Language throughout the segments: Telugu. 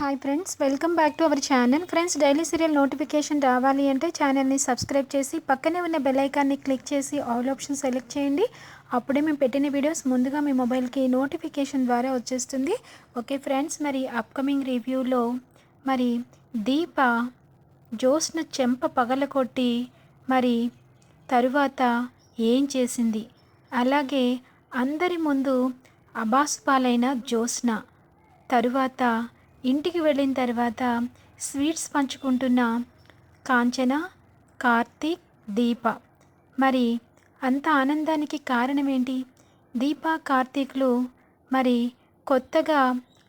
Hi friends welcome back to our channel friends daily serial notification రావాలి అంటే ఛానల్ని సబ్స్క్రైబ్ చేసి పక్కనే ఉన్న బెల్ ఐకాన్ని క్లిక్ చేసి ఆల్ ఆప్షన్ సెలెక్ట్ చేయండి. అప్పుడే మేము పెట్టిన వీడియోస్ ముందుగా మీ మొబైల్కి నోటిఫికేషన్ ద్వారా వచ్చేస్తుంది. ఓకే ఫ్రెండ్స్ మరి అప్కమింగ్ రివ్యూలో మరి దీప జోస్న చెంప పగలకొట్టి మరి తరువాత ఏం చేసింది? అలాగే అందరి ముందు అబాస్ పాలైన తరువాత ఇంటికి వెళ్ళిన తర్వాత స్వీట్స్ పంచుకుంటున్న కాంచన కార్తీక్ దీప. మరి అంత ఆనందానికి కారణం ఏంటి దీప కార్తీక్లు మరి కొత్తగా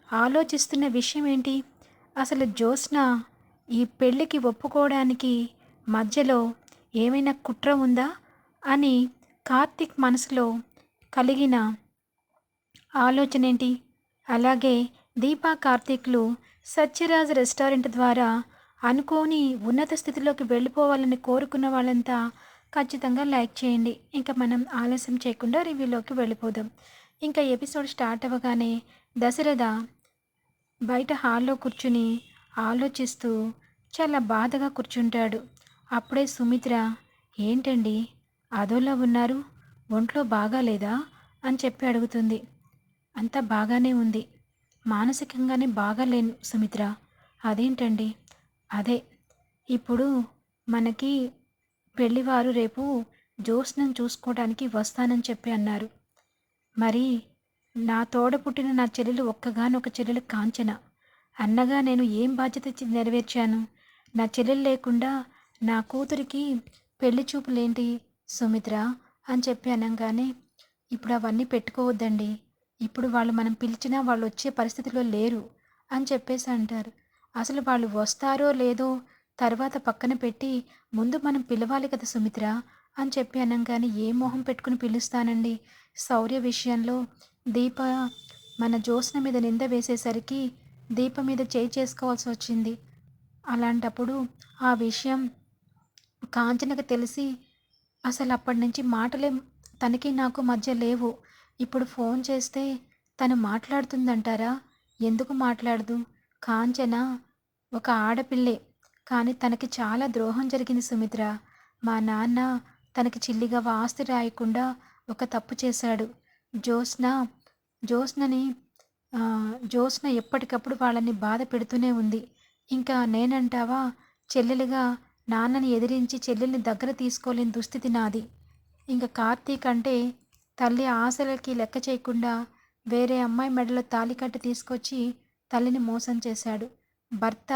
ఆలోచిస్తున్న విషయం ఏంటి అసలు జ్యోత్స్న ఈ పెళ్ళికి ఒప్పుకోవడానికి మధ్యలో ఏమైనా కుట్ర ఉందా? అని కార్తీక్ మనసులో కలిగిన ఆలోచన ఏంటి అలాగే దీపా కార్తీక్లు సత్యరాజ్ రెస్టారెంట్ ద్వారా అనుకోని ఉన్నత స్థితిలోకి వెళ్ళిపోవాలని కోరుకున్న వాళ్ళంతా ఖచ్చితంగా లైక్ చేయండి. ఇంకా మనం ఆలస్యం చేయకుండా రివ్యూలోకి వెళ్ళిపోదాం. ఇంకా ఎపిసోడ్ స్టార్ట్ అవ్వగానే దశరథ బయట హాల్లో కూర్చుని ఆలోచిస్తూ చాలా బాధగా కూర్చుంటాడు. అప్పుడే సుమిత్ర ఏంటండి? అదోలా ఉన్నారు? ఒంట్లో బాగాలేదా? అని చెప్పి అడుగుతుంది. అంతా బాగానే ఉంది. మానసికంగానే బాగాలేను సుమిత్ర. అదేంటండి? అదే. ఇప్పుడు మనకి పెళ్ళివారు రేపు జ్యోత్స్నం చూసుకోవడానికి వస్తానని చెప్పి అన్నారు. మరి నా తోడ పుట్టిన నా చెల్లెలు ఒక్కగానొక చెల్లెలు కాంచన. అన్నగా నేను ఏం బాధ్యత నెరవేర్చాను? నా చెల్లెలు లేకుండా నా కూతురికి పెళ్ళి చూపులేంటి సుమిత్ర? అని చెప్పి అనగానే ఇప్పుడు అవన్నీ పెట్టుకోవద్దండి. ఇప్పుడు వాళ్ళు మనం పిలిచినా వాళ్ళు వచ్చే పరిస్థితిలో లేరు అని చెప్పేసి అంటారు. అసలు వాళ్ళు వస్తారో లేదో తర్వాత పక్కన పెట్టి ముందు మనం పిలవాలి కదా సుమిత్ర అని చెప్పి అనగానే ఏ మొహం పెట్టుకుని పిలుస్తానండి? శౌర్య విషయంలో దీప మన జ్యోత్స్న మీద నింద వేసేసరికి దీప మీద చేయి చేసుకోవాల్సి వచ్చింది. అలాంటప్పుడు ఆ విషయం కాంచనకు తెలిసి అసలు అప్పటి నుంచి మాటలే తనకి నాకు మధ్య లేవు. ఇప్పుడు ఫోన్ చేస్తే తను మాట్లాడుతుందంటారా? ఎందుకు మాట్లాడదు? కాంచన ఒక ఆడపిల్లే కానీ తనకి చాలా ద్రోహం జరిగింది సుమిత్ర. మా నాన్న తనకి చిల్లిగా ఆస్తి రాయకుండా ఒక తప్పు చేశాడు. జ్యోత్స్న జ్యోత్స్నని జ్యోత్స్న ఎప్పటికప్పుడు వాళ్ళని బాధ పెడుతూనే ఉంది. ఇంకా నేనంటావా? చెల్లెలుగా నాన్నని ఎదిరించి చెల్లెల్ని దగ్గర తీసుకోలేని దుస్థితి నాది. ఇంకా కార్తీక్ అంటే తల్లి ఆశలకి లెక్క చేయకుండా వేరే అమ్మాయి మెడలో తాలికట్టు తీసుకొచ్చి తల్లిని మోసం చేశాడు. భర్త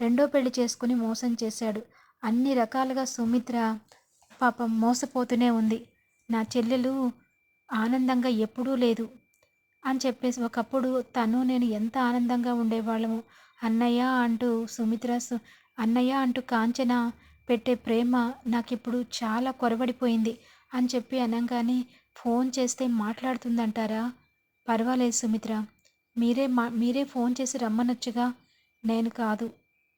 రెండో పెళ్ళి చేసుకుని మోసం చేశాడు. అన్ని రకాలుగా సుమిత్ర పాపం మోసపోతూనే ఉంది. నా చెల్లెలు ఆనందంగా ఎప్పుడూ లేదు అని చెప్పేసి ఒకప్పుడు తను నేను ఎంత ఆనందంగా ఉండేవాళ్ళము. అన్నయ్య అంటూ సుమిత్ర సు అన్నయ్య అంటూ కాంచన పెట్టే ప్రేమ నాకు ఇప్పుడు చాలా కొరబడిపోయింది అని చెప్పి అనగానే ఫోన్ చేస్తే మాట్లాడుతుందంటారా? పర్వాలేదు సుమిత్ర. మీరే మా మీరే ఫోన్ చేసి రమ్మనొచ్చుగా. నేను కాదు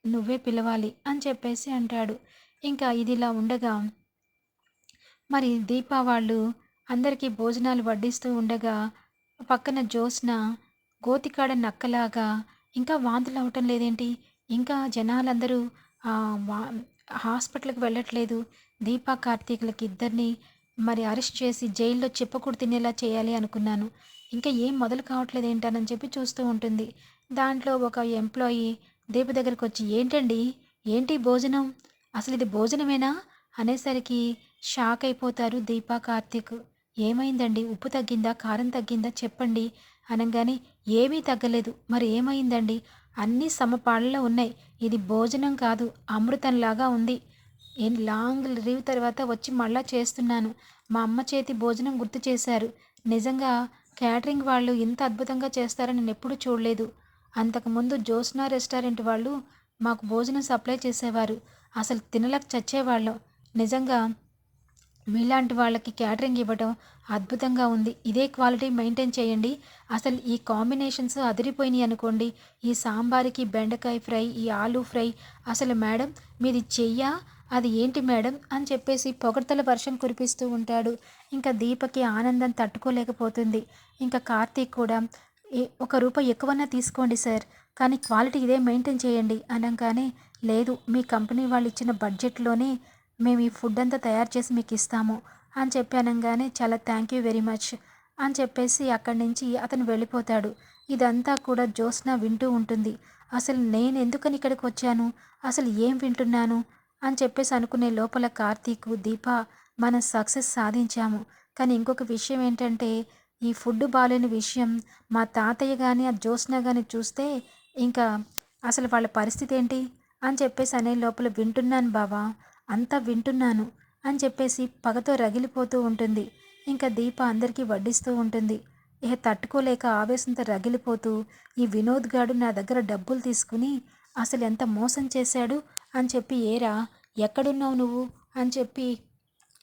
నువ్వే పిలవాలి అని చెప్పేసి అంటాడు. ఇంకా ఇదిలా ఉండగా మరి దీపా వాళ్ళు అందరికీ భోజనాలు వడ్డిస్తూ ఉండగా పక్కన జ్యోత్స్న గోతికాడ నక్కలాగా ఇంకా వాంతులు అవటం లేదేంటి? ఇంకా జనాలందరూ హాస్పిటల్కి వెళ్ళట్లేదు. దీపా కార్తీకులకి ఇద్దరిని మరి అరెస్ట్ చేసి జైల్లో చెప్పకూడదు తినేలా చేయాలి అనుకున్నాను. ఇంకా ఏం మొదలు కావట్లేదు ఏంటనని చెప్పి చూస్తూ ఉంటుంది. దాంట్లో ఒక ఎంప్లాయీ దీప దగ్గరికి వచ్చి ఏంటండి? ఏంటి భోజనం? అసలు ఇది భోజనమేనా? అనేసరికి షాక్ అయిపోతారు దీప కార్తీక్. ఏమైందండి? ఉప్పు తగ్గిందా? కారం తగ్గిందా? చెప్పండి. అనగానే ఏమీ తగ్గలేదు. మరి ఏమైందండి? అన్నీ సమపాళ్ళలో ఉన్నాయి. ఇది భోజనం కాదు అమృతంలాగా ఉంది. ఏం లాంగ్ లీవ్ తర్వాత వచ్చి మళ్ళా చేస్తున్నాను. మా అమ్మ చేతి భోజనం గుర్తు చేశారు. నిజంగా క్యాటరింగ్ వాళ్ళు ఇంత అద్భుతంగా చేస్తారని నేను ఎప్పుడూ చూడలేదు. అంతకుముందు జ్యోత్స్నా రెస్టారెంట్ వాళ్ళు మాకు భోజనం సప్లై చేసేవారు. అసలు తినలేక చచ్చేవాళ్ళం. నిజంగా మీలాంటి వాళ్ళకి క్యాటరింగ్ ఇవ్వడం అద్భుతంగా ఉంది. ఇదే క్వాలిటీ మెయింటైన్ చేయండి. అసలు ఈ కాంబినేషన్స్ అదిరిపోయినాయి అనుకోండి. ఈ సాంబార్కి బెండకాయ ఫ్రై ఈ ఆలూ ఫ్రై. అసలు మేడం మీది చెయ్యా? అది ఏంటి మేడం? అని చెప్పేసి పొగడ్తల వర్షం కురిపిస్తూ ఉంటాడు. ఇంకా దీపకి ఆనందం తట్టుకోలేకపోతుంది. ఇంకా కార్తీక్ కూడా "ఏ- ఒక రూపాయి ఎక్కువన్నా తీసుకోండి సార్. కానీ క్వాలిటీ ఇదే మెయింటైన్ చేయండి అనగానే లేదు మీ కంపెనీ వాళ్ళు ఇచ్చిన బడ్జెట్లోనే మేము ఈ ఫుడ్ అంతా తయారు చేసి మీకు ఇస్తాము అని చెప్పి అనగానే చాలా థ్యాంక్ యూ వెరీ మచ్ అని చెప్పేసి అక్కడి నుంచి అతను వెళ్ళిపోతాడు. ఇదంతా కూడా జ్యోత్స్న వింటూ ఉంటుంది. అసలు నేను ఎందుకని ఇక్కడికి వచ్చాను? అసలు ఏం వింటున్నాను? అని చెప్పేసి అనుకునే లోపల కార్తీక్ దీప మనం సక్సెస్ సాధించాము. కానీ ఇంకొక విషయం ఏంటంటే ఈ ఫుడ్ బాగాలేని విషయం మా తాతయ్య కానీ ఆ జ్యోత్స్న కానీ చూస్తే ఇంకా అసలు వాళ్ళ పరిస్థితి ఏంటి? అని చెప్పేసి అనే లోపల వింటున్నాను బావా అంతా వింటున్నాను అని చెప్పేసి పగతో రగిలిపోతూ ఉంటుంది. ఇంకా దీప అందరికీ వడ్డిస్తూ ఉంటుంది. ఇక తట్టుకోలేక ఆవేశంతో రగిలిపోతూ ఈ వినోద్ గాడు నా దగ్గర డబ్బులు తీసుకుని అసలు ఎంత మోసం చేశాడు? అని చెప్పి ఏరా ఎక్కడున్నావు నువ్వు? అని చెప్పి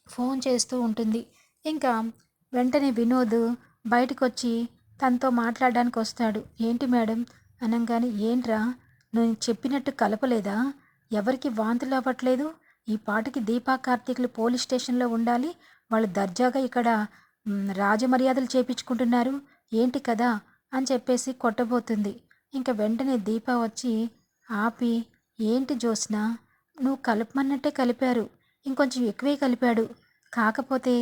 ఫోన్ చేస్తూ ఉంటుంది. ఇంకా వెంటనే వినోద్ బయటకు వచ్చి తనతో మాట్లాడడానికి వస్తాడు. ఏంటి మేడం? అనగానే ఏంట్రా నేను చెప్పినట్టు కలపలేదా? ఎవరికి వాంతులు అవ్వట్లేదు ఈ పాటికి దీపా కార్తీకులు పోలీస్ స్టేషన్లో ఉండాలి. వాళ్ళు దర్జాగా ఇక్కడ రాజమర్యాదలు చేపించుకుంటున్నారు. ఏంటి కదా? అని చెప్పేసి కొట్టబోతుంది. ఇంకా వెంటనే దీప వచ్చి ఆపి ఏంటి జ్యోత్స్న? నువ్వు కలపమన్నట్టే కలిపారు. ఇంకొంచెం ఎక్కువే కలిపాడు. కాకపోతే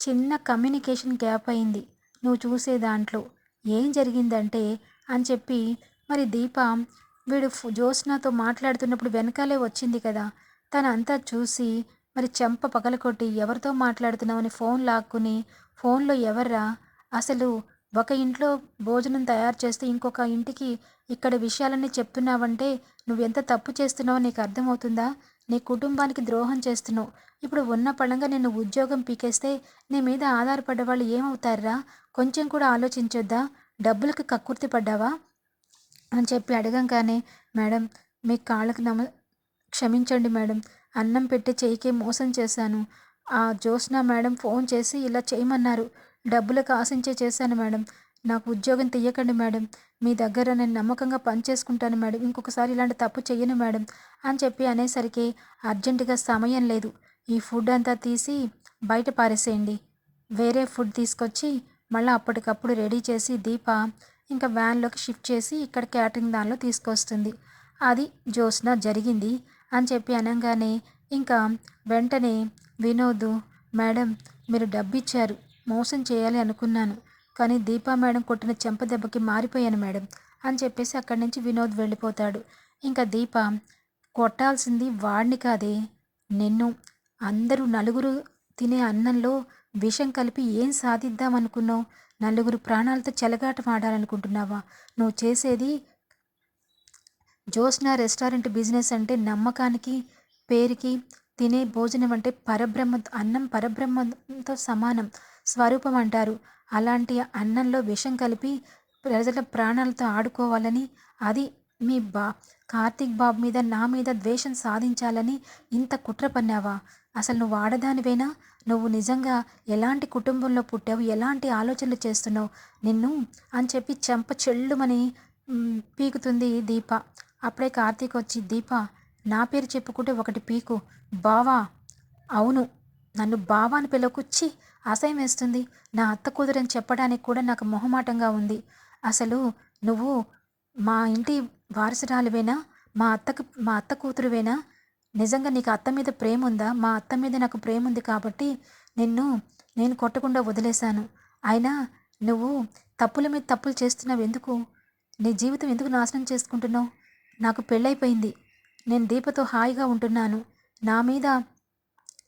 చిన్న కమ్యూనికేషన్ గ్యాప్ అయింది. నువ్వు చూసే దాంట్లో ఏం జరిగిందంటే అని చెప్పి మరి దీప వీడు జ్యోత్స్నతో మాట్లాడుతున్నప్పుడు వెనకాలే వచ్చింది కదా. తను అంతా చూసి మరి చెంప పగలకొట్టి ఎవరితో మాట్లాడుతున్నావని ఫోన్ లాక్కుని ఫోన్లో ఎవర్రా? అసలు ఒక ఇంట్లో భోజనం తయారు చేస్తే ఇంకొక ఇంటికి ఇక్కడ విషయాలన్నీ చెప్తున్నావంటే నువ్వెంత తప్పు చేస్తున్నావో నీకు అర్థమవుతుందా? నీ కుటుంబానికి ద్రోహం చేస్తున్నావు. ఇప్పుడు ఉన్న పడంగా నేను ఉద్యోగం పీకేస్తే నీ మీద ఆధారపడ్డ వాళ్ళు ఏమవుతారా కొంచెం కూడా ఆలోచించొద్దా? డబ్బులకి కక్కుర్తి పడ్డావా? అని చెప్పి అడగంగానే మేడం మీ కాళ్ళకు నమ క్షమించండి మేడం అన్నం పెట్టి చేయికే మోసం చేశాను. ఆ జ్యోత్స్న మేడం ఫోన్ చేసి ఇలా చేయమన్నారు. డబ్బులకు ఆశించే చేశాను మేడం. నాకు ఉద్యోగం తీయకండి మేడం. మీ దగ్గర నేను నమ్మకంగా పనిచేసుకుంటాను మేడం. ఇంకొకసారి ఇలాంటి తప్పు చెయ్యను మేడం అని చెప్పి అనేసరికి అర్జెంటుగా సమయం లేదు. ఈ ఫుడ్ అంతా తీసి బయట పారేసేయండి. వేరే ఫుడ్ తీసుకొచ్చి మళ్ళీ అప్పటికప్పుడు రెడీ చేసి దీప ఇంకా వ్యాన్లోకి షిఫ్ట్ చేసి ఇక్కడ క్యాటరింగ్ దానిలో తీసుకొస్తుంది. అది జోస్న జరిగింది అని చెప్పి అనగానే ఇంకా వెంటనే వినోద్ మేడం మీరు డబ్బు ఇచ్చారు మోసం చేయాలి అనుకున్నాను. కానీ దీపా మేడం కొట్టిన చెంప దెబ్బకి మారిపోయాను మేడం అని చెప్పేసి అక్కడి నుంచి వినోద్ వెళ్ళిపోతాడు. ఇంకా దీప కొట్టాల్సింది వాడిని కాదే. నిన్ను అందరూ నలుగురు తినే అన్నంలో విషం కలిపి ఏం సాధిద్దామనుకున్నావు? నలుగురు ప్రాణాలతో చెలగాటం ఆడాలనుకుంటున్నావా? నువ్వు చేసేది జోస్నా రెస్టారెంట్ బిజినెస్ అంటే నమ్మకానికి పేరుకి తినే భోజనం అంటే పరబ్రహ్మ అన్నం పరబ్రహ్మతో సమానం. స్వరూపం అంటారు. అలాంటి అన్నంలో విషం కలిపి ప్రజల ప్రాణాలతో ఆడుకోవాలని అది మీ బా కార్తీక్ బాబు మీద నా మీద ద్వేషం సాధించాలని ఇంత కుట్ర పన్నావా? అసలు నువ్వు ఆడదానివేనా? నువ్వు నిజంగా ఎలాంటి కుటుంబంలో పుట్టావు? ఎలాంటి ఆలోచనలు చేస్తున్నావు? నిన్ను అని చెప్పి చెంప చెల్లుమని పీకుతుంది దీప. అప్పుడే కార్తీక్ వచ్చి దీప నా పేరు చెప్పుకుంటే ఒకటి పీకు. బావా అవును. నన్ను బావా అని పిలవకుచ్చి అసహ్యం వేస్తుంది. నా అత్త కూతురని చెప్పడానికి కూడా నాకు మొహమాటంగా ఉంది. అసలు నువ్వు మా ఇంటి వారసురాలివేనా? మా అత్తకు మా అత్త కూతురువేనా? నిజంగా నీకు అత్త మీద ప్రేమ ఉందా? మా అత్త మీద నాకు ప్రేమ ఉంది కాబట్టి నిన్ను నేను కొట్టకుండా వదిలేశాను. అయినా నువ్వు తప్పుల మీద తప్పులు చేస్తున్నావు ఎందుకు? నీ జీవితం ఎందుకు నాశనం చేసుకుంటున్నావు? నాకు పెళ్ళైపోయింది. నేను దీపతో హాయిగా ఉంటున్నాను. నా మీద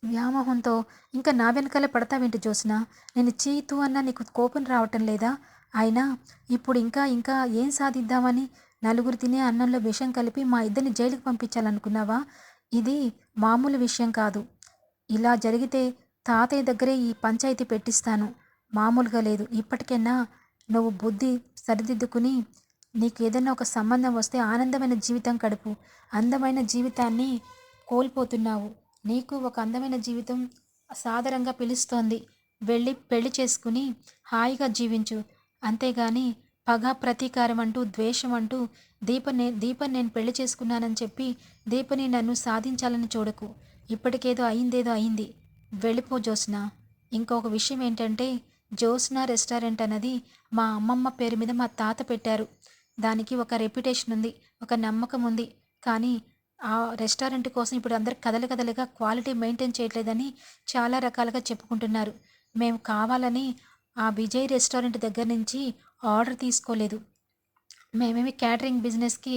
వ్యామోహంతో ఇంకా నా వెనకాలే పడతావేంటి జోస్న నేను చీతు అన్న నీకు కోపం రావటం లేదా? అయినా ఇప్పుడు ఇంకా ఇంకా ఏం సాధిద్దామని? నలుగురు తినే అన్నంలో విషం కలిపి మా ఇద్దరిని జైలుకి పంపించాలనుకున్నావా? ఇది మామూలు విషయం కాదు. ఇలా జరిగితే తాతయ్య దగ్గరే ఈ పంచాయతీ పెట్టిస్తాను. మామూలుగా లేదు. ఇప్పటికైనా నువ్వు బుద్ధి సరిదిద్దుకుని నీకు ఏదైనా ఒక సంబంధం వస్తే ఆనందమైన జీవితం గడుపు. అందమైన జీవితాన్ని కోల్పోతున్నావు. నీకు ఒక అందమైన జీవితం సాదరంగా పిలుస్తోంది. వెళ్ళి పెళ్ళి చేసుకుని హాయిగా జీవించు. అంతేగాని పగ ప్రతీకారం అంటూ ద్వేషం అంటూ దీపనే దీపని నేను పెళ్ళి చేసుకున్నానని చెప్పి దీపని నన్ను సాధించాలని చూడకు. ఇప్పటికేదో అయిందేదో అయింది. వెళ్ళిపో జోస్న ఇంకొక విషయం ఏంటంటే జోస్న రెస్టారెంట్ అన్నది మా అమ్మమ్మ పేరు మీద మా తాత పెట్టారు. దానికి ఒక రెప్యుటేషన్ ఉంది ఒక నమ్మకం ఉంది. కానీ ఆ రెస్టారెంట్ కోసం ఇప్పుడు అందరు కదలి కదలిగా క్వాలిటీ మెయింటైన్ చేయట్లేదని చాలా రకాలుగా చెప్పుకుంటున్నారు. మేము కావాలని ఆ విజయ్ రెస్టారెంట్ దగ్గర నుంచి ఆర్డర్ తీసుకోలేదు. మేమేమి క్యాటరింగ్ బిజినెస్కి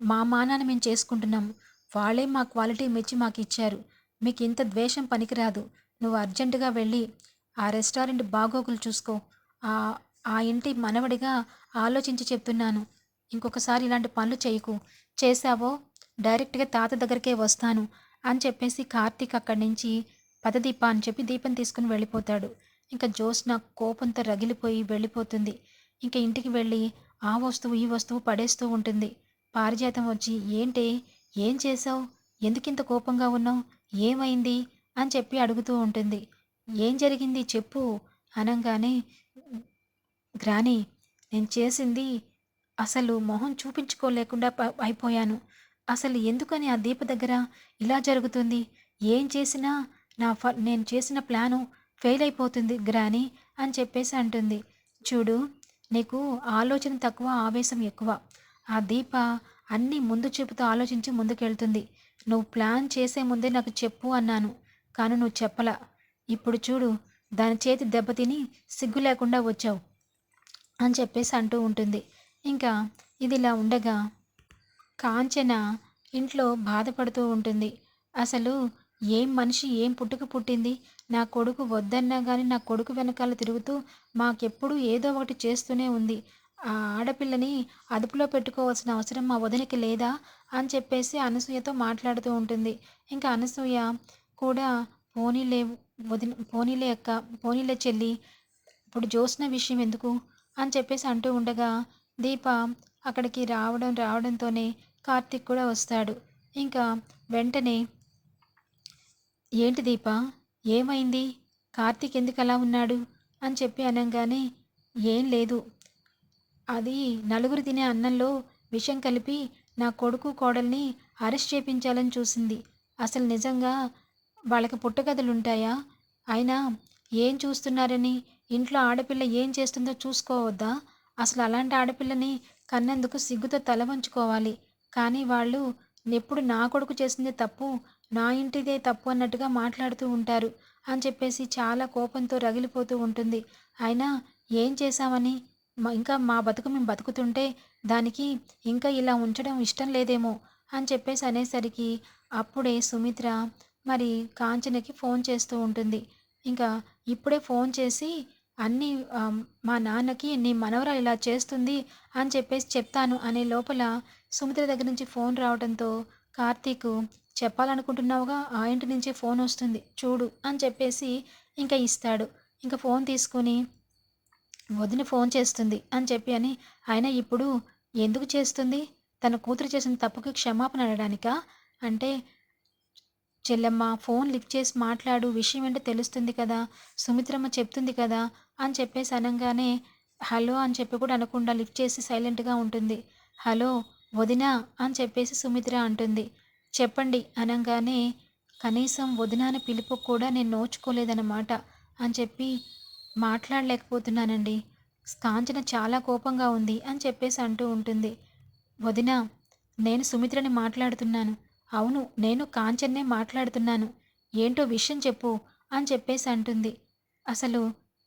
మా మానాన్ని మేము చేసుకుంటున్నాము వాళ్ళే మా క్వాలిటీ మెచ్చి మాకు ఇచ్చారు. మీకు ఇంత ద్వేషం పనికిరాదు. నువ్వు అర్జెంటుగా వెళ్ళి ఆ రెస్టారెంట్ బాగోగులు చూసుకో. ఆ ఆ ఇంటి మనవడిగా ఆలోచించి చెప్తున్నాను. ఇంకొకసారి ఇలాంటి పనులు చేయకు. చేశావో డైరెక్ట్గా తాత దగ్గరికే వస్తాను అని చెప్పేసి కార్తీక్ అక్కడి నుంచి పదదీప అని చెప్పి దీపం తీసుకుని వెళ్ళిపోతాడు. ఇంకా జ్యోత్స్న కోపంతో రగిలిపోయి వెళ్ళిపోతుంది. ఇంకా ఇంటికి వెళ్ళి ఆ వస్తువు ఈ వస్తువు పడేస్తూ ఉంటుంది. పారిజాతం వచ్చి ఏంటి? ఏం చేసావు ఎందుకింత కోపంగా ఉన్నావు? ఏమైంది? అని చెప్పి అడుగుతూ ఉంటుంది. ఏం జరిగింది? చెప్పు అనగానే గ్రాని నేను చేసింది అసలు మొహం చూపించుకోలేకుండా ప- అయిపోయాను అసలు ఎందుకని ఆ దీప దగ్గర ఇలా జరుగుతుంది? ఏం చేసినా నా ఫ నేను చేసిన ప్లాను ఫెయిల్ అయిపోతుంది గ్రాని అని చెప్పేసి అంటుంది. చూడు నీకు ఆలోచన తక్కువ ఆవేశం ఎక్కువ. ఆ దీప అన్నీ ముందు చూపుతో ఆలోచించి ముందుకెళ్తుంది. నువ్వు ప్లాన్ చేసే ముందే నాకు చెప్పు అన్నాను కానీ నువ్వు చెప్పలా. ఇప్పుడు చూడు దాని చేతి దెబ్బతిని సిగ్గు లేకుండా వచ్చావు అని చెప్పేసి అంటూ ఉంటుంది. ఇంకా ఇది ఇలా ఉండగా కాంచన ఇంట్లో బాధపడుతూ ఉంటుంది. అసలు ఏం మనిషి ఏం పుట్టుకు పుట్టింది? నా కొడుకు వద్దన్నా కానీ నా కొడుకు వెనకాల తిరుగుతూ మాకెప్పుడు ఏదో ఒకటి చేస్తూనే ఉంది. ఆ ఆడపిల్లని అదుపులో పెట్టుకోవాల్సిన అవసరం మా వదినకి లేదా? అని చెప్పేసి అనసూయతో మాట్లాడుతూ ఉంటుంది. ఇంకా అనసూయ కూడా పోనీలే వదిన పోనీలే అక్క పోనీలే చెల్లి ఇప్పుడు జోసిన విషయం ఎందుకు? అని చెప్పేసి అంటూ ఉండగా దీప అక్కడికి రావడం రావడంతోనే కార్తిక్ కూడా వస్తాడు. ఇంకా వెంటనే ఏంటి దీప? ఏమైంది? కార్తీక్ ఎందుకు అలా ఉన్నాడు? అని చెప్పి అనగానే ఏం లేదు. అది నలుగురు తినే అన్నంలో విషం కలిపి నా కొడుకు కోడల్ని అరెస్ట్ చేపించాలని చూసింది. అసలు నిజంగా వాళ్ళకి పుట్టగదులు ఉంటాయా? అయినా ఏం చూస్తున్నారని? ఇంట్లో ఆడపిల్ల ఏం చేస్తుందో చూసుకోవద్దా? అసలు అలాంటి ఆడపిల్లని కన్నందుకు సిగ్గుతో తల వంచుకోవాలి? కానీ వాళ్ళు ఎప్పుడు నా కొడుకు చేసిందే తప్పు నా ఇంటిదే తప్పు అన్నట్టుగా మాట్లాడుతూ ఉంటారు అని చెప్పేసి చాలా కోపంతో రగిలిపోతూ ఉంటుంది. అయినా ఏం చేశామని మా- ఇంకా మా బతుకు మేము బతుకుతుంటే దానికి ఇంకా ఇలా ఉంచడం ఇష్టం లేదేమో అని చెప్పేసి అనేసరికి అప్పుడే సుమిత్ర మరి కాంచనకి ఫోన్ చేస్తూ ఉంటుంది. ఇంకా ఇప్పుడే ఫోన్ చేసి అన్నీ మా నాన్నకి నీ మనవరాలు ఇలా చేస్తుంది అని చెప్పేసి చెప్తాను అనే లోపల సుమిత్ర దగ్గర నుంచి ఫోన్ రావడంతో కార్తీక్ చెప్పాలనుకుంటున్నావుగా ఆ ఇంటి నుంచే ఫోన్ వస్తుంది చూడు అని చెప్పేసి ఇంకా ఇస్తాడు. ఇంకా ఫోన్ తీసుకుని వదిన ఫోన్ చేస్తుంది అని చెప్పి అని ఆయన ఇప్పుడు ఎందుకు చేస్తుంది? తన కూతురు చేసిన తప్పుకి క్షమాపణ అడగడానికా అంటే చెల్లెమ్మ ఫోన్ లిఫ్ట్ చేసి మాట్లాడు విషయం ఏంటో తెలుస్తుంది కదా సుమిత్రమ్మ చెప్తుంది కదా అని చెప్పేసి అనగానే హలో అని చెప్పి కూడా అనకుండా లిఫ్ట్ చేసి సైలెంట్గా ఉంటుంది. హలో వదినా అని చెప్పేసి సుమిత్ర అంటుంది. చెప్పండి అనగానే కనీసం వదిన అని పిలుపు కూడా నేను నోచుకోలేదన్నమాట అని చెప్పి మాట్లాడలేకపోతున్నానండి. కాంచన చాలా కోపంగా ఉంది అని చెప్పేసి అంటూ ఉంటుంది. వదిన నేను సుమిత్రని మాట్లాడుతున్నాను. అవును నేను కాంచన్నే మాట్లాడుతున్నాను. ఏంటో విషయం చెప్పు అని చెప్పేసి అంటుంది. అసలు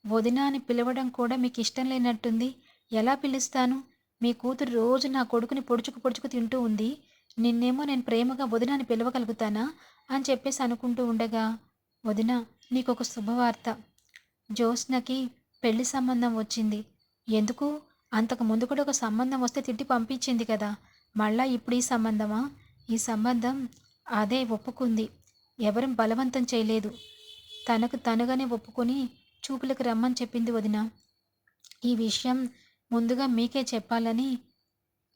వదిన అని పిలవడం కూడా మీకు ఇష్టం లేనట్టుంది. ఎలా పిలుస్తాను? మీ కూతురు రోజు నా కొడుకుని పొడుచుకు పొడుచుకు తింటూ ఉంది. నిన్నేమో నేను ప్రేమగా వదిన అని పిలవగలుగుతానా? అని చెప్పేసి అనుకుంటూ ఉండగా వదిన నీకొక శుభవార్త. జ్యోత్స్నకి పెళ్ళి సంబంధం వచ్చింది. ఎందుకు? అంతకు ముందు కూడా ఒక సంబంధం వస్తే తిట్టి పంపించింది కదా. మళ్ళా ఇప్పుడు ఈ సంబంధమా? ఈ సంబంధం అదే ఒప్పుకుంది. ఎవరు బలవంతం చేయలేదు. తనకు తనుగానే ఒప్పుకొని చూపులకు రమ్మని చెప్పింది వదిన. ఈ విషయం ముందుగా మీకే చెప్పాలని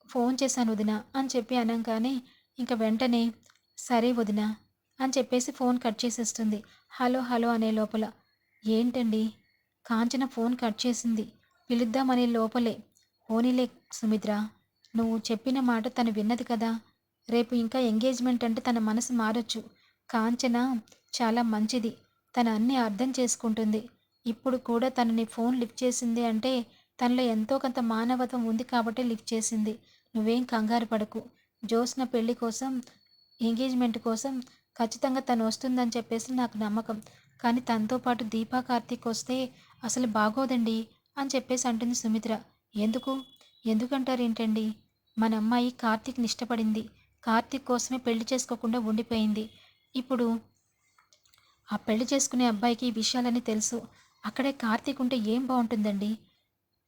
ఫోన్ చేశాను వదిన అని చెప్పి అనగానే ఇంకా వెంటనే సరే వదిన అని చెప్పేసి ఫోన్ కట్ చేసేస్తుంది. హలో హలో అనే లోపల. ఏంటండి? కాంచన ఫోన్ కట్ చేసింది. పిలుద్దామనే లోపలే. ఓనిలే సుమిత్ర నువ్వు చెప్పిన మాట తను విన్నది కదా? రేపు ఇంకా ఎంగేజ్మెంట్ అంటే తన మనసు మారొచ్చు. కాంచన చాలా మంచిది. తన అన్నీ అర్థం చేసుకుంటుంది. ఇప్పుడు కూడా తనని ఫోన్ లిఫ్ట్ చేసింది అంటే తనలో ఎంతో కొంత మానవత్వం ఉంది కాబట్టి లిఫ్ట్ చేసింది. నువ్వేం కంగారు పడకు. జోస్న పెళ్ళి కోసం ఎంగేజ్మెంట్ కోసం ఖచ్చితంగా తను వస్తుందని చెప్పేసి నాకు నమ్మకం. కానీ తనతో పాటు దీపా కార్తీక్ వస్తే అసలు బాగోదండి అని చెప్పేసి అంటుంది సుమిత్ర. ఎందుకు? ఎందుకంటారు ఏంటండి మన అమ్మాయి కార్తీక్ని ఇష్టపడింది. కార్తీక్ కోసమే పెళ్ళి చేసుకోకుండా ఉండిపోయింది. ఇప్పుడు ఆ పెళ్ళి చేసుకునే అబ్బాయికి ఈ విషయాలన్నీ తెలుసు. అక్కడే కార్తీక్ ఉంటే ఏం బాగుంటుందండి?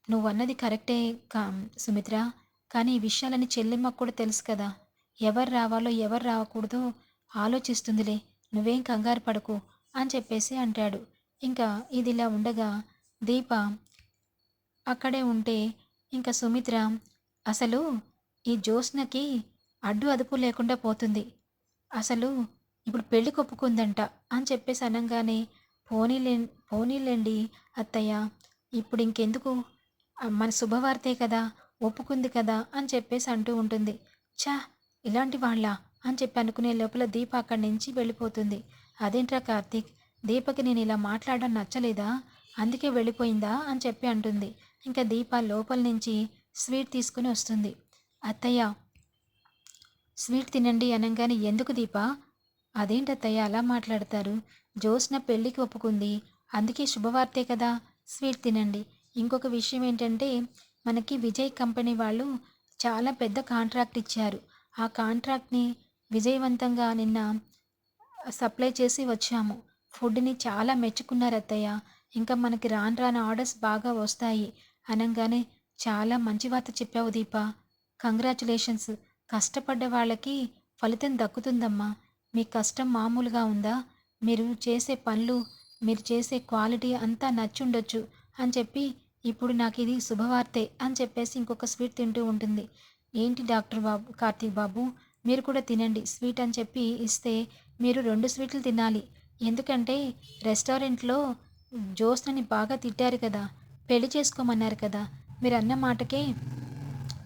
నువ్వు అన్నది కరెక్టే కా సుమిత్ర. కానీ ఈ విషయాలని చెల్లెమ్మకు కూడా తెలుసు కదా. ఎవరు రావాలో ఎవరు రాకూడదో ఆలోచిస్తుందిలే. నువ్వేం కంగారు పడకు అని చెప్పేసి అంటాడు. ఇంకా ఇది ఇలా ఉండగా దీప అక్కడే ఉంటే ఇంకా సుమిత్ర అసలు ఈ జ్యోత్స్నకి అడ్డు అదుపు లేకుండా పోతుంది. అసలు ఇప్పుడు పెళ్ళి కొప్పుకుందంట అని చెప్పేసి అనగానే పోనీలే పోనీలేండి అత్తయ్య ఇప్పుడు ఇంకెందుకు? మన శుభవార్తే కదా ఒప్పుకుంది కదా అని చెప్పేసి అంటూ ఉంటుంది. ఛా ఇలాంటి వాళ్ళ? అని చెప్పి అనుకునే లోపల దీప అక్కడి నుంచి వెళ్ళిపోతుంది. అదేంట్రా కార్తీక్ దీపకి నేను ఇలా మాట్లాడడం నచ్చలేదా? అందుకే వెళ్ళిపోయిందా? అని చెప్పి అంటుంది. ఇంకా దీప లోపల నుంచి స్వీట్ తీసుకుని వస్తుంది. అత్తయ్య స్వీట్ తినండి అనగానే ఎందుకు దీపా? అదేంటి అత్తయ్య అలా మాట్లాడతారు? జోస్న పెళ్ళికి ఒప్పుకుంది. అందుకే శుభవార్తే కదా. స్వీట్ తినండి. ఇంకొక విషయం ఏంటంటే మనకి విజయ్ కంపెనీ వాళ్ళు చాలా పెద్ద కాంట్రాక్ట్ ఇచ్చారు. ఆ కాంట్రాక్ట్ని విజయవంతంగా నిన్న సప్లై చేసి వచ్చాము. ఫుడ్ని చాలా మెచ్చుకున్నారు అత్తయ్య ఇంకా మనకి రాను రాను ఆర్డర్స్ బాగా వస్తాయి. అనగానే చాలా మంచి వార్త చెప్పావు దీప. కంగ్రాచులేషన్స్. కష్టపడ్డ వాళ్ళకి ఫలితం దక్కుతుందమ్మా. మీ కష్టం మామూలుగా ఉందా? మీరు చేసే పనులు మీరు చేసే క్వాలిటీ అంతా నచ్చుండొచ్చు అని చెప్పి ఇప్పుడు నాకు ఇది శుభవార్తే అని చెప్పేసి ఇంకొక స్వీట్ తింటూ ఉంటుంది. ఏంటి డాక్టర్ బాబు కార్తీక్ బాబు? మీరు కూడా తినండి. స్వీట్ అని చెప్పి ఇస్తే మీరు రెండు స్వీట్లు తినాలి. ఎందుకంటే రెస్టారెంట్లో జ్యోత్స్నని బాగా తిట్టారు కదా. పెళ్ళి చేసుకోమన్నారు కదా. మీరు అన్న మాటకే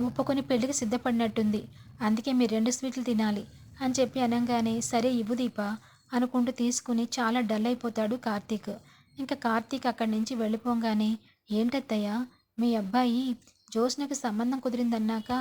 ఒప్పుకొని పెళ్ళికి సిద్ధపడినట్టుంది. అందుకే మీరు రెండు స్వీట్లు తినాలి. అని చెప్పి అనగానే సరే ఇవ్వు దీప అనుకుంటూ తీసుకుని చాలా డల్ అయిపోతాడు కార్తీక్. ఇంకా కార్తీక్ అక్కడి నుంచి వెళ్ళిపోగానే ఏంటత్తయ్య మీ అబ్బాయి జ్యోత్స్నకి సంబంధం కుదిరిందన్నాక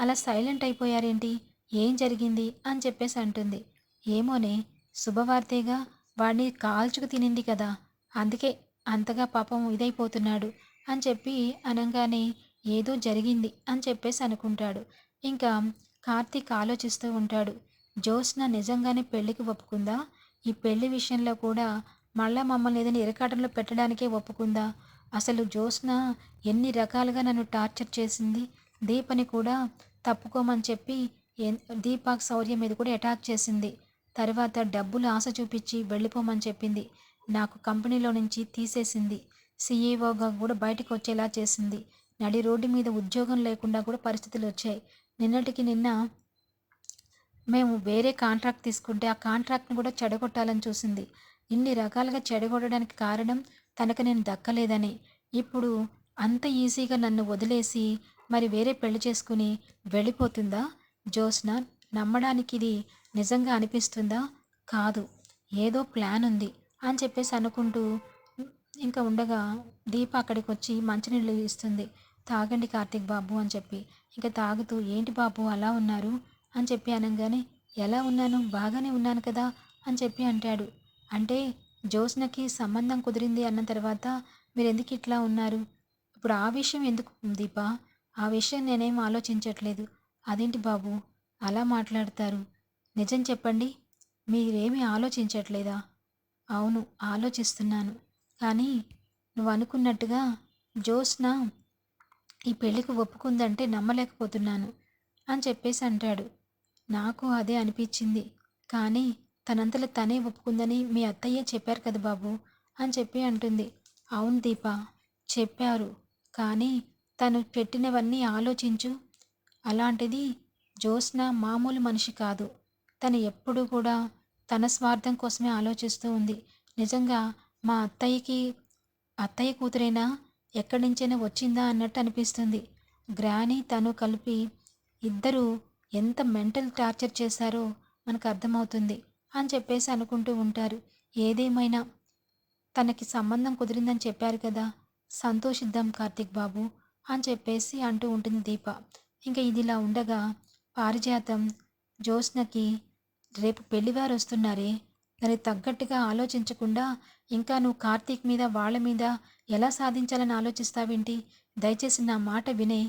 అలా సైలెంట్ అయిపోయారేంటి? ఏం జరిగింది? అని చెప్పేసి అంటుంది. ఏమోనే శుభవార్తేగా వాడిని కాల్చుకు తినింది కదా. అందుకే అంతగా పాపం ఇదైపోతున్నాడు అని చెప్పి అనగానే ఏదో జరిగింది అని చెప్పేసి అనుకుంటాడు. ఇంకా కార్తీక్ ఆలోచిస్తూ ఉంటాడు జ్యోత్స్న నిజంగానే పెళ్ళికి ఒప్పుకుందా? ఈ పెళ్ళి విషయంలో కూడా మళ్ళా మమ్మల్ని ఏదైనా ఇరకాటంలో పెట్టడానికే ఒప్పుకుందా? అసలు జ్యోత్స్న ఎన్ని రకాలుగా నన్ను టార్చర్ చేసింది? దీపని కూడా తప్పుకోమని చెప్పి ఎన్- దీపాక్ శౌర్య మీద కూడా అటాక్ చేసింది. తర్వాత డబ్బులు ఆశ చూపించి వెళ్ళిపోమని చెప్పింది. నాకు కంపెనీలో నుంచి తీసేసింది. సీఈఓగా కూడా బయటకు వచ్చేలా చేసింది. నడి రోడ్డు మీద ఉద్యోగం లేకుండా కూడా పరిస్థితులు వచ్చాయి. నిన్నటికి నిన్న మేము వేరే కాంట్రాక్ట్ తీసుకుంటే ఆ కాంట్రాక్ట్ని కూడా చెడగొట్టాలని చూసింది. ఇన్ని రకాలుగా చెడగొట్టడానికి కారణం తనకు నేను దక్కలేదని. ఇప్పుడు అంత ఈజీగా నన్ను వదిలేసి మరి వేరే పెళ్ళి చేసుకుని వెళ్ళిపోతుందా? జోస్న నమ్మడానికి ఇది నిజంగా అనిపిస్తుందా? కాదు ఏదో ప్లాన్ ఉంది అని చెప్పేసి అనుకుంటూ ఇంకా ఉండగా దీప అక్కడికి వచ్చి మంచినీళ్ళు ఇస్తుంది. తాగండి కార్తీక్ బాబు అని చెప్పి. ఇంకా తాగుతూ ఏంటి బాబు అలా ఉన్నారు? అని చెప్పి అనగానే ఎలా ఉన్నాను? బాగానే ఉన్నాను కదా? అని చెప్పి అంటాడు. అంటే జ్యోత్స్నకి సంబంధం కుదిరింది అన్న తర్వాత మీరు ఎందుకు ఇట్లా ఉన్నారు? ఇప్పుడు ఆ విషయం ఎందుకు దీప? ఆ విషయం నేనేం ఆలోచించట్లేదు. అదేంటి బాబు? అలా మాట్లాడతారు. నిజం చెప్పండి. మీరేమీ ఆలోచించట్లేదా? అవును ఆలోచిస్తున్నాను. కానీ నువ్వు అనుకున్నట్టుగా జ్యోత్స్న ఈ పెళ్ళికి ఒప్పుకుందంటే నమ్మలేకపోతున్నాను అని చెప్పేసి అంటాడు. నాకు అదే అనిపించింది. కానీ తనంతలో తనే ఒప్పుకుందని మీ అత్తయ్య చెప్పారు కదా బాబు అని చెప్పి అంటుంది. అవును దీప చెప్పారు. కానీ తను పెట్టినవన్నీ ఆలోచించు. అలాంటిది జ్యోత్స్న మామూలు మనిషి కాదు. తను ఎప్పుడూ కూడా తన స్వార్థం కోసమే ఆలోచిస్తూ ఉంది. నిజంగా మా అత్తయ్యకి అత్తయ్య కూతురైనా ఎక్కడి నుంచైనా వచ్చిందా అన్నట్టు అనిపిస్తుంది. గ్రాని తను కలిపి ఇద్దరు ఎంత మెంటల్ టార్చర్ చేశారో మనకు అర్థమవుతుంది అని చెప్పేసి అనుకుంటూ ఉంటారు. ఏదేమైనా తనకి సంబంధం కుదిరిందని చెప్పారు కదా సంతోషిద్దాం కార్తిక్ బాబు అని చెప్పేసి అంటూ ఉంటుంది దీప. ఇంకా ఇదిలా ఉండగా పారిజాతం జ్యోత్స్నకి రేపు పెళ్ళివారు వస్తున్నారే దానికి తగ్గట్టుగా ఆలోచించకుండా ఇంకా నువ్వు కార్తీక్ మీద వాళ్ళ మీద ఎలా సాధించాలని ఆలోచిస్తావేంటి? దయచేసి నా మాట వినే.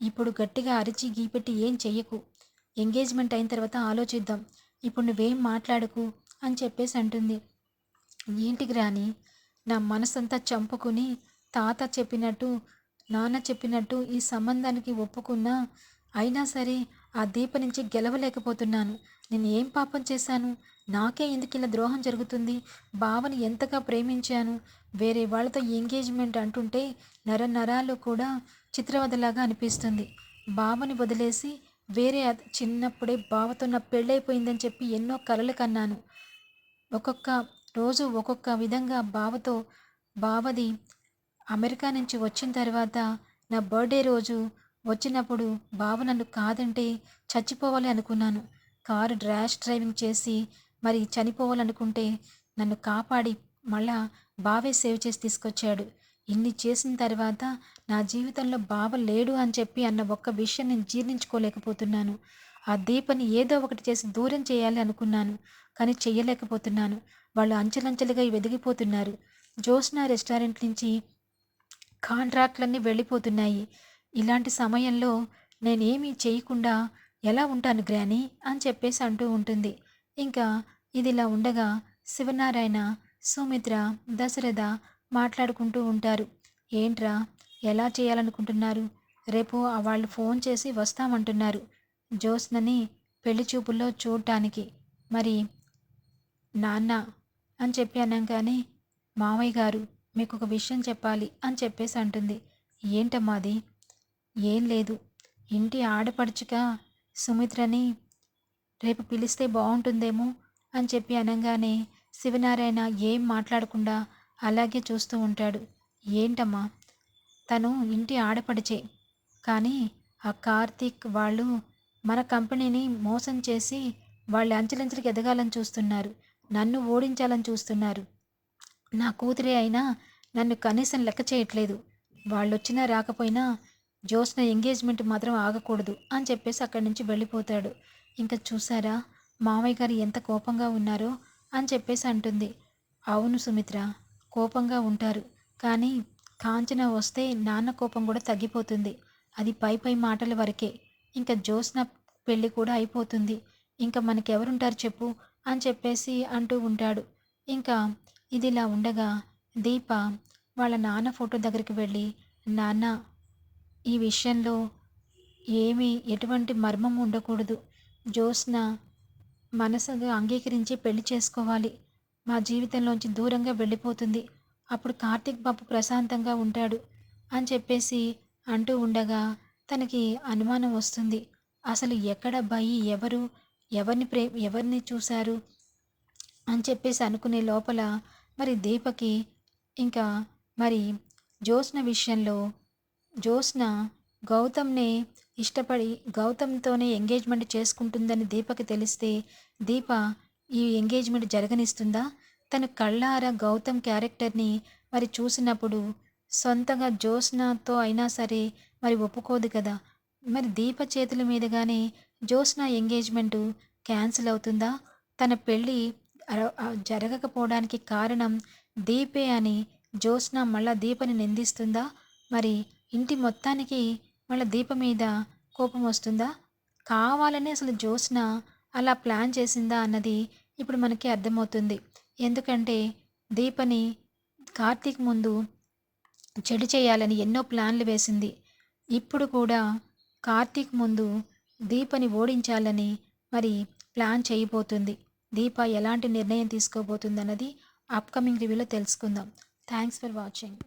ఇప్పుడు గట్టిగా అరిచి గీపెట్టి ఏం చెయ్యకు. ఎంగేజ్మెంట్ అయిన తర్వాత ఆలోచిద్దాం. ఇప్పుడు నువ్వేం మాట్లాడకు అని చెప్పేసి అంటుంది. ఏంటి గ్రాని నా మనసంతా చంపుకుని తాత చెప్పినట్టు నాన్న చెప్పినట్టు ఈ సంబంధానికి ఒప్పుకున్నా అయినా సరే ఆ దీప నుంచి గెలవలేకపోతున్నాను. నేను ఏం పాపం చేశాను? నాకే ఎందుకు ఇలా ద్రోహం జరుగుతుంది? బావని ఎంతగా ప్రేమించాను? వేరే వాళ్ళతో ఎంగేజ్మెంట్ అంటుంటే నర నరాలు కూడా చిత్రవదలాగా అనిపిస్తుంది. బావని వదిలేసి వేరే చిన్నప్పుడే బావతో నా పెళ్ళైపోయిందని చెప్పి ఎన్నో కలలు కన్నాను. ఒక్కొక్క రోజు ఒక్కొక్క విధంగా బావతో బావది అమెరికా నుంచి వచ్చిన తర్వాత నా బర్త్డే రోజు వచ్చినప్పుడు బావ నన్ను కాదంటే చచ్చిపోవాలి అనుకున్నాను. కారు ర్యాష్ డ్రైవింగ్ చేసి మరి చనిపోవాలనుకుంటే నన్ను కాపాడి మళ్ళా బావే సేవ్ చేసి తీసుకొచ్చాడు. ఇన్ని చేసిన తర్వాత నా జీవితంలో బావ లేడు అని చెప్పి అన్న ఒక్క విషయం నేను జీర్ణించుకోలేకపోతున్నాను. ఆ దీపని ఏదో ఒకటి చేసి దూరం చేయాలి అనుకున్నాను కానీ చెయ్యలేకపోతున్నాను. వాళ్ళు అంచెలంచెలుగా వెదిగిపోతున్నారు. జోస్నా రెస్టారెంట్ నుంచి కాంట్రాక్ట్లన్నీ వెళ్ళిపోతున్నాయి. ఇలాంటి సమయంలో నేనేమీ చేయకుండా ఎలా ఉంటాను గ్రాని? అని చెప్పేసి అంటూ ఉంటుంది. ఇంకా ఇదిలా ఉండగా శివనారాయణ సుమిత్ర దశరథ మాట్లాడుకుంటూ ఉంటారు. ఏంట్రా ఎలా చేయాలనుకుంటున్నారు? రేపు వాళ్ళు ఫోన్ చేసి వస్తామంటున్నారు. జ్యోత్స్నని పెళ్ళి చూపుల్లో చూడటానికి మరి నాన్న అని చెప్పి అనగానే మామయ్య గారు మీకు ఒక విషయం చెప్పాలి అని చెప్పేసి అంటుంది. ఏంటమ్మా అది? ఏం లేదు. ఇంటి ఆడపడుచుగా సుమిత్రని రేపు పిలిస్తే బాగుంటుందేమో అని చెప్పి అనగానే శివనారాయణ ఏం మాట్లాడకుండా అలాగే చూస్తూ ఉంటాడు. ఏంటమ్మా? తను ఇంటి ఆడపడిచే. కానీ ఆ కార్తీక్ వాళ్ళు మన కంపెనీని మోసం చేసి వాళ్ళు అంచెలంచెలకు ఎదగాలని చూస్తున్నారు. నన్ను ఓడించాలని చూస్తున్నారు. నా కూతురే అయినా నన్ను కనీసం లెక్క చేయట్లేదు. వాళ్ళు వచ్చినా రాకపోయినా జోస్న ఎంగేజ్మెంట్ మాత్రం ఆగకూడదు అని చెప్పేసి అక్కడి నుంచి వెళ్ళిపోతాడు. ఇంకా చూసారా? మామయ్య గారు ఎంత కోపంగా ఉన్నారో అని చెప్పేసి అంటుంది. అవును సుమిత్ర కోపంగా ఉంటారు. కానీ కాంచన వస్తే నాన్న కోపం కూడా తగ్గిపోతుంది. అది పై పై మాటల వరకే. ఇంకా జోస్న పెళ్ళి కూడా అయిపోతుంది. ఇంకా మనకెవరుంటారు చెప్పు అని చెప్పేసి అంటూ ఉంటాడు. ఇంకా ఇదిలా ఉండగా దీప వాళ్ళ నాన్న ఫోటో దగ్గరికి వెళ్ళి నాన్న ఈ విషయంలో ఏమీ ఎటువంటి మర్మం ఉండకూడదు. జ్యోత్స్న మనసుగా అంగీకరించి పెళ్ళి చేసుకోవాలి. మా జీవితంలోంచి దూరంగా వెళ్ళిపోతుంది. అప్పుడు కార్తీక్ బాబు ప్రశాంతంగా ఉంటాడు అని చెప్పేసి అంటూ ఉండగా తనకి అనుమానం వస్తుంది. అసలు ఎక్కడ అబ్బాయి ఎవరు? ఎవరిని ప్రే ఎవరిని చూశారు? అని చెప్పేసి అనుకునే లోపల మరి దీపకి ఇంకా మరి జ్యోత్స్న విషయంలో జ్యోత్స్న గౌతమ్నే ఇష్టపడి గౌతమ్తోనే ఎంగేజ్మెంట్ చేసుకుంటుందని దీపకి తెలిస్తే దీప ఈ ఎంగేజ్మెంట్ జరగనిస్తుందా? తన కళ్ళారా గౌతమ్ క్యారెక్టర్ని మరి చూసినప్పుడు సొంతంగా జ్యోత్స్నతో అయినా సరే మరి ఒప్పుకోదు కదా? మరి దీప చేతుల మీదుగానే జ్యోత్స్న ఎంగేజ్మెంటు క్యాన్సిల్ అవుతుందా? తన పెళ్ళి జరగకపోవడానికి కారణం దీపే అని జ్యోత్స్న మళ్ళా దీపని నిందిస్తుందా? మరి ఇంటి మొత్తానికి వాళ్ళ దీప మీద కోపం వస్తుందా? కావాలని అసలు జ్యోత్స్న అలా ప్లాన్ చేసిందా అన్నది ఇప్పుడు మనకి అర్థమవుతుంది. ఎందుకంటే దీపని కార్తీక్ ముందు చెడు చేయాలని ఎన్నో ప్లాన్లు వేసింది. ఇప్పుడు కూడా కార్తీక్ ముందు దీపని ఓడించాలని మరి ప్లాన్ చేయబోతుంది. దీప ఎలాంటి నిర్ణయం తీసుకోబోతుంది అన్నది అప్కమింగ్ రివ్యూలో తెలుసుకుందాం. Thanks for watching.